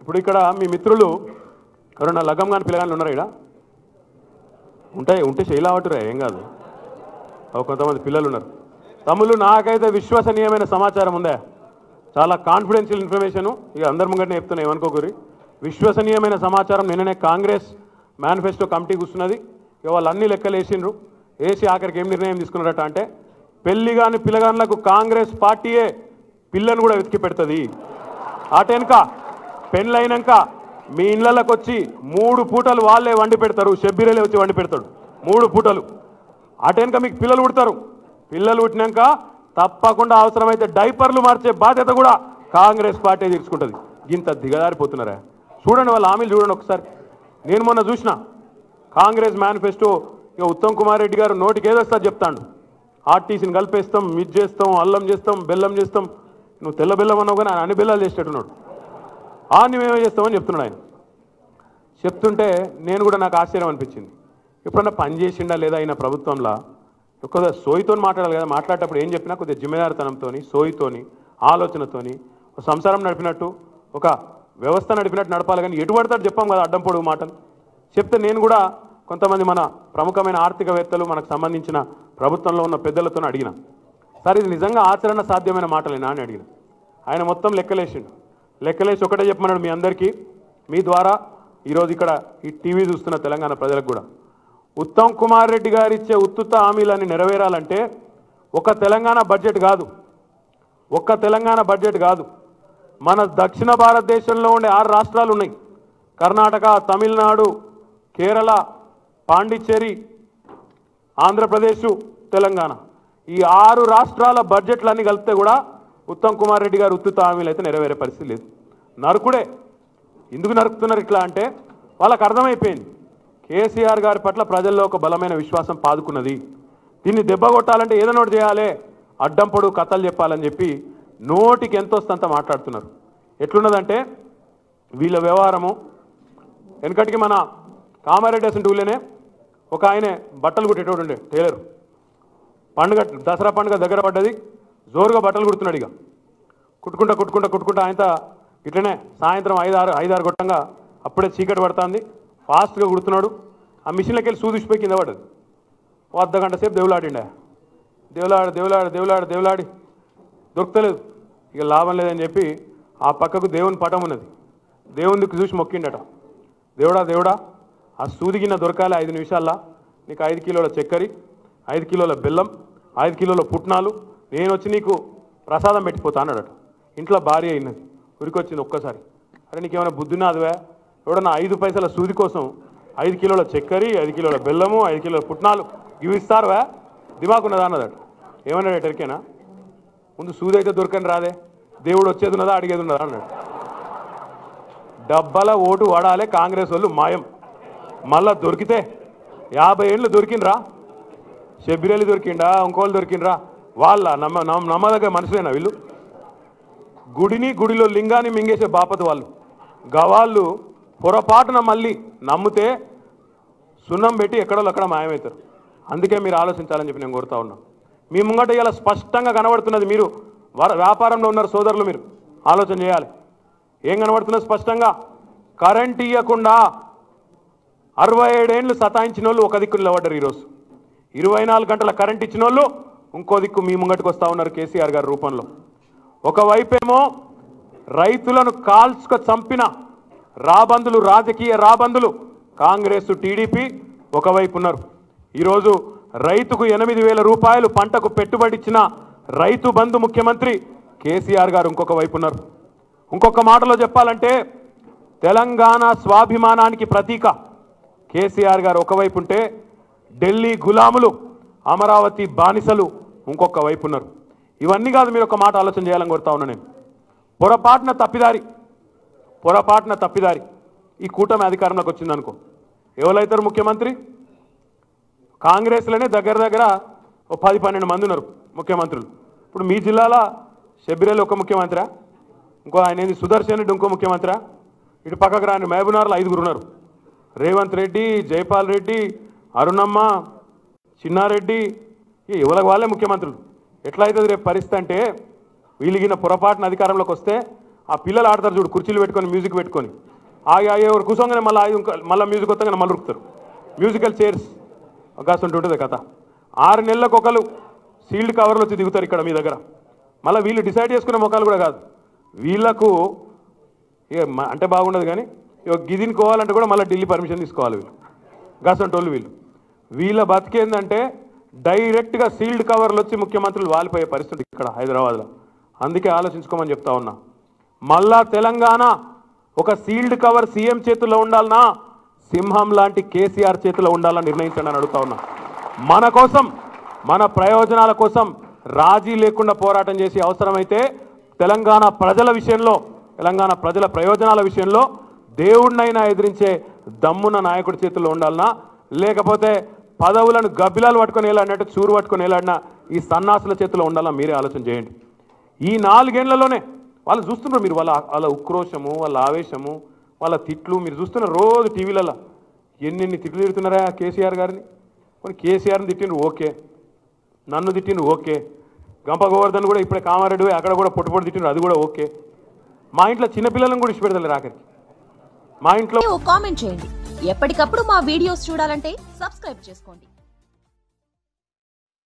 ఇప్పుడు ఇక్కడ మీ మిత్రులు ఎవరన్నా లగ్గం కాని పిల్లగాళ్ళు ఉన్నారా ఇక్కడ? ఉంటాయి ఉంటే శైలావటురా ఏం కాదు. ఓ కొంతమంది పిల్లలు ఉన్నారు. తమ్ముళ్ళు నాకైతే విశ్వసనీయమైన సమాచారం ఉందా. చాలా కాన్ఫిడెన్షియల్ ఇన్ఫర్మేషన్ ఇక అందరి ముంగట చెప్తున్నా ఏమనుకోకరి. విశ్వసనీయమైన సమాచారం నిన్ననే కాంగ్రెస్ మేనిఫెస్టో కమిటీ కూర్చున్నది. ఇక వాళ్ళు అన్ని లెక్కలు వేసిండ్రు వేసి ఆఖరికి ఏం నిర్ణయం తీసుకున్నారట అంటే పెళ్ళి కాని పిల్లగాళ్ళకు కాంగ్రెస్ పార్టీయే పిల్లను కూడా వెతికి పెడుతుంది. అటెనక పెళ్ళైనాక మీ ఇళ్ళకి వచ్చి మూడు పూటలు వాళ్ళే వండి పెడతారు షబ్బీరలే వచ్చి వండి పెడతాడు. మూడు పూటలు. అటెనక మీకు పిల్లలు పుడతారు. పిల్లలు పుట్టినాక తప్పకుండా అవసరమైతే డైపర్లు మార్చే బాధ్యత కూడా కాంగ్రెస్ పార్టీ తీర్చుకుంటుంది ఇంత దిగదారిపోతున్నారా? చూడండి వాళ్ళ హామీలు చూడండి ఒకసారి. నేను మొన్న చూసిన కాంగ్రెస్ మేనిఫెస్టో ఇక ఉత్తమ్ కుమార్ రెడ్డి గారు నోటికి ఏదొస్తారు చెప్తాడు. ఆర్టీసీని కలిపేస్తాం మిడ్ చేస్తాం అల్లం చేస్తాం బెల్లం చేస్తాం. నువ్వు తెల్ల బెల్లం అన్నావు కానీ ఆయన అన్ని బెల్లాలు చేసేటట్టున్నాడు. ఆన్ని మేమే చేస్తామని చెప్తున్నాడు ఆయన. చెప్తుంటే నేను కూడా నాకు ఆశ్చర్యం అనిపించింది. ఎప్పుడన్నా పని చేసిండా లేదా ఆయన ప్రభుత్వంలో? కొద్దిగా సోయితో మాట్లాడాలి కదా మాట్లాడేటప్పుడు ఏం చెప్పినా కొద్దిగా జిమ్మేదారితనంతో సోయితోని ఆలోచనతోని ఒక సంసారం నడిపినట్టు ఒక వ్యవస్థ నడిపినట్టు నడపాలి కానీ ఎటు పడతాడు చెప్పాం కదా అడ్డం పొడుగు మాటలు. చెప్తే నేను కూడా కొంతమంది మన ప్రముఖమైన ఆర్థికవేత్తలు మనకు సంబంధించిన ప్రభుత్వంలో ఉన్న పెద్దలతో అడిగిన సార్ ఇది నిజంగా ఆచరణ సాధ్యమైన మాటలేనా? అని అడిగిన. ఆయన మొత్తం లెక్కలేసిండు. లెక్కలేసి ఒకటే చెప్పమన్నాడు మీ అందరికీ మీ ద్వారా. ఈరోజు ఇక్కడ ఈ టీవీ చూస్తున్న తెలంగాణ ప్రజలకు కూడా. ఉత్తమ్ కుమార్ రెడ్డి గారు ఇచ్చే ఉత్తుత్త హామీలన్నీ నెరవేరాలంటే ఒక తెలంగాణ బడ్జెట్ కాదు. ఒక్క తెలంగాణ బడ్జెట్ కాదు. మన దక్షిణ భారతదేశంలో ఉండే ఆరు రాష్ట్రాలు ఉన్నాయి. కర్ణాటక తమిళనాడు కేరళ పాండిచ్చేరి ఆంధ్రప్రదేశ్ తెలంగాణ. ఈ ఆరు రాష్ట్రాల బడ్జెట్లన్నీ కలిపితే కూడా ఉత్తమ్ కుమార్ రెడ్డి గారు ఉత్తుత హామీలు అయితే నెరవేరే పరిస్థితి లేదు. నరుకుడే. ఎందుకు నరుకుతున్నారు ఇట్లా అంటే వాళ్ళకి అర్థమైపోయింది. కేసీఆర్ గారి పట్ల ప్రజల్లో ఒక బలమైన విశ్వాసం పాదుకున్నది. దీన్ని దెబ్బ కొట్టాలంటే ఏదైనా ఒకటి చేయాలి. అడ్డం పొడు కథలు చెప్పాలని చెప్పి నోటికి ఎంతోస్తంత మాట్లాడుతున్నారు. ఎట్లున్నదంటే వీళ్ళ వ్యవహారము. వెనకటికి మన కామారెడ్డి అసలు ఒక ఆయనే బట్టలు కుట్టేటోడు ఉండే టైలర్. పండుగ దసరా పండుగ దగ్గర పడ్డది జోరుగా బట్టలు కుడుతున్నాడు ఇక. కుట్టుకుంటా కుట్టుకుంటా కుట్టుకుంటా ఆయనతో ఇట్లనే సాయంత్రం ఐదారు ఐదారు కొట్టంగా అప్పుడే చీకటి పడుతుంది. ఫాస్ట్గా కుడుతున్నాడు. ఆ మిషన్లోకి వెళ్ళి సూదిసిపోయి కింద పడ్డది. ఓ అర్ధ గంట సేపు దేవులాడిండే. దేవులాడి దేవులాడు దేవులాడు దేవులాడి. దొరకలేదు ఇక లాభం లేదని చెప్పి ఆ పక్కకు దేవుని పటం ఉన్నది. దేవుని దిక్కు చూసి మొక్కిండట. దేవుడా దేవుడా ఆ సూదిగిన దొరకాలి ఐదు నిమిషాల్లో. నీకు ఐదు కిలోల చక్కెర ఐదు కిలోల బెల్లం ఐదు కిలోల పుట్నాలు. నేను వచ్చి నీకు ప్రసాదం పెట్టిపోతా అన్నాడట. ఇంట్లో భార్య అయినది. ఉరికొచ్చింది ఒక్కసారి. అరే నీకేమైనా బుద్ధినాదివా ఎవడన్నా ఐదు పైసల సూది కోసం ఐదు కిలోల చక్కెర ఐదు కిలోల బెల్లము ఐదు కిలోల పుట్నాలు ఇవి ఇస్తారువా? దిమాకున్నదా అన్నదట. ఏమన్నాడు ఎటరికేనా ముందు సూది అయితే దొరకని రాదే. దేవుడు వచ్చేది ఉన్నదా అడిగేది ఉన్నదా అన్నాడు. డబ్బల ఓటు వాడాలి కాంగ్రెస్ వాళ్ళు మాయం. మళ్ళా దొరికితే యాభై ఏళ్ళు దొరికిండ్రా. షబ్బిరేలు దొరికిండా ఇంకోళ్ళు దొరికిండ్రా. వాళ్ళ నమ్మ నమ్మ నమ్మదగ్గ మనుషులేనా వీళ్ళు? గుడిని గుడిలో లింగాన్ని మింగేసే బాపత వాళ్ళు. గవాళ్ళు పొరపాటున మళ్ళీ నమ్మితే సున్నం పెట్టి ఎక్కడో అక్కడ మాయమవుతారు. అందుకే మీరు ఆలోచించాలని చెప్పి నేను కోరుతా ఉన్నా. మీ ముంగట ఇలా స్పష్టంగా కనబడుతున్నది మీరు. వ్యాపారంలో ఉన్నారు సోదరులు మీరు. ఆలోచన చేయాలి. ఏం కనబడుతున్నది స్పష్టంగా? కరెంట్ ఇవ్వకుండా అరవై ఏడేండ్లు సతాయించిన వాళ్ళు ఒక దిక్కు నిలబడ్డారు ఈరోజు. ఇరవై నాలుగు గంటల కరెంట్ ఇచ్చిన వాళ్ళు ఇంకో దిక్కు మీ ముంగటికి వస్తూ ఉన్నారు కేసీఆర్ గారి రూపంలో. ఒకవైపేమో రైతులను కాల్చుక చంపిన రాబందులు రాజకీయ రాబందులు కాంగ్రెస్ టీడీపీ ఒకవైపు ఉన్నారు ఈరోజు రైతుకు ఎనిమిది వేల రూపాయలు పంటకు పెట్టుబడి ఇచ్చిన రైతు బంధు ముఖ్యమంత్రి కేసీఆర్ గారు ఇంకొక వైపు ఉన్నారు ఇంకొక మాటలో చెప్పాలంటే తెలంగాణ స్వాభిమానానికి ప్రతీక. కేసీఆర్ గారు ఒకవైపు ఉంటే ఢిల్లీ గులాములు అమరావతి బానిసలు ఇంకొక వైపు ఉన్నారు. ఇవన్నీ కాదు మీరు ఒక మాట ఆలోచన చేయాలని కోరుతా ఉన్నా నేను. పొరపాటున తప్పిదారి పొరపాటున తప్పిదారి ఈ కూటమి అధికారంలోకి వచ్చిందనుకో ఎవరైతారు ముఖ్యమంత్రి? కాంగ్రెస్లోనే దగ్గర దగ్గర ఓ పది పన్నెండు మంది ఉన్నారు ముఖ్యమంత్రులు. ఇప్పుడు మీ జిల్లాలో షబ్బిరేలు ఒక ముఖ్యమంత్రి? ఇంకో ఆయన ఏంది? సుదర్శన్ రెడ్డి ఇంకో ముఖ్యమంత్రి? ఇటు పక్కకు రాని మహబూబ్నగర్లో ఐదుగురు ఉన్నారు. రేవంత్ రెడ్డి జైపాల్ రెడ్డి అరుణమ్మ చిన్నారెడ్డి ఈ ఎవరికి వాళ్ళే ముఖ్యమంత్రులు. ఎట్లా అవుతుంది రేపు పరిస్థితి అంటే వీలిగిన పొరపాటున అధికారంలోకి వస్తే ఆ పిల్లలు ఆడతారు చూడు కుర్చీలు పెట్టుకొని మ్యూజిక్ పెట్టుకొని. ఆగి ఆగి ఎవరు మళ్ళీ ఆగి మళ్ళీ మ్యూజిక్ వస్తాగానే మళ్ళీ ఉరుకుతారు. మ్యూజికల్ చైర్స్ అవకాశం ఉంటుంటుంది కథ ఆరు నెలలకు ఒకరు సీల్డ్ కవర్లు వచ్చి దిగుతారు ఇక్కడ మీ దగ్గర. మళ్ళీ వీళ్ళు డిసైడ్ చేసుకునే మొక్కలు కూడా కాదు. వీళ్ళకు మ- అంటే బాగుండదు కానీ గిదిని కోవాలంటే కూడా మళ్ళీ ఢిల్లీ పర్మిషన్ తీసుకోవాలి వీళ్ళు. గసంటోళ్ళు వీళ్ళు. వీళ్ళ బతికేందంటే డైరెక్ట్గా సీల్డ్ కవర్లు వచ్చి ముఖ్యమంత్రులు వాలిపోయే పరిస్థితి ఇక్కడ హైదరాబాద్లో. అందుకే ఆలోచించుకోమని చెప్తా ఉన్నా. మళ్ళా తెలంగాణ ఒక సీల్డ్ కవర్ సీఎం చేతుల్లో ఉండాలనా? సింహం లాంటి కేసీఆర్ చేతిలో ఉండాలని నిర్ణయించండి అని అడుగుతా ఉన్నా. మన కోసం మన ప్రయోజనాల కోసం రాజీ లేకుండా పోరాటం చేసి అవసరమైతే తెలంగాణ ప్రజల విషయంలో తెలంగాణ ప్రజల ప్రయోజనాల విషయంలో దేవుడినైనా ఎదిరించే దమ్మున నాయకుడి చేతుల్లో ఉండాలనా? లేకపోతే పదవులను గబ్బిలాలు పట్టుకొని వెళ్ళాడినట్టు చూరు పట్టుకొని వెళ్ళాడినా ఈ సన్నాసుల చేతిలో ఉండాలా మీరే ఆలోచన చేయండి. ఈ నాలుగేళ్ళలోనే వాళ్ళు చూస్తున్నారు మీరు వాళ్ళ వాళ్ళ ఉక్రోషము వాళ్ళ ఆవేశము వాళ్ళ తిట్లు. మీరు చూస్తున్నారు రోజు టీవీలలో ఎన్నెన్ని తిట్లు తిడుతున్నారా కేసీఆర్ గారిని? కొన్ని కేసీఆర్ని తిట్టిండ్రు ఓకే. నన్ను తిట్టిండ్రు ఓకే. గంప గోవర్ధన్ కూడా ఇప్పుడే కామారెడ్డి అక్కడ కూడా పొట్టు పొట్టు తిట్టిండ్రు అది కూడా ఓకే. మా ఇంట్లో చిన్నపిల్లలను కూడా ఇష్టపెడతలేరు ఆఖరికి మా ఇంట్లో కామెంట్ చేయండి. ఎప్పటికప్పుడు మా వీడియోస్ చూడాలంటే సబ్స్క్రైబ్ చేసుకోండి.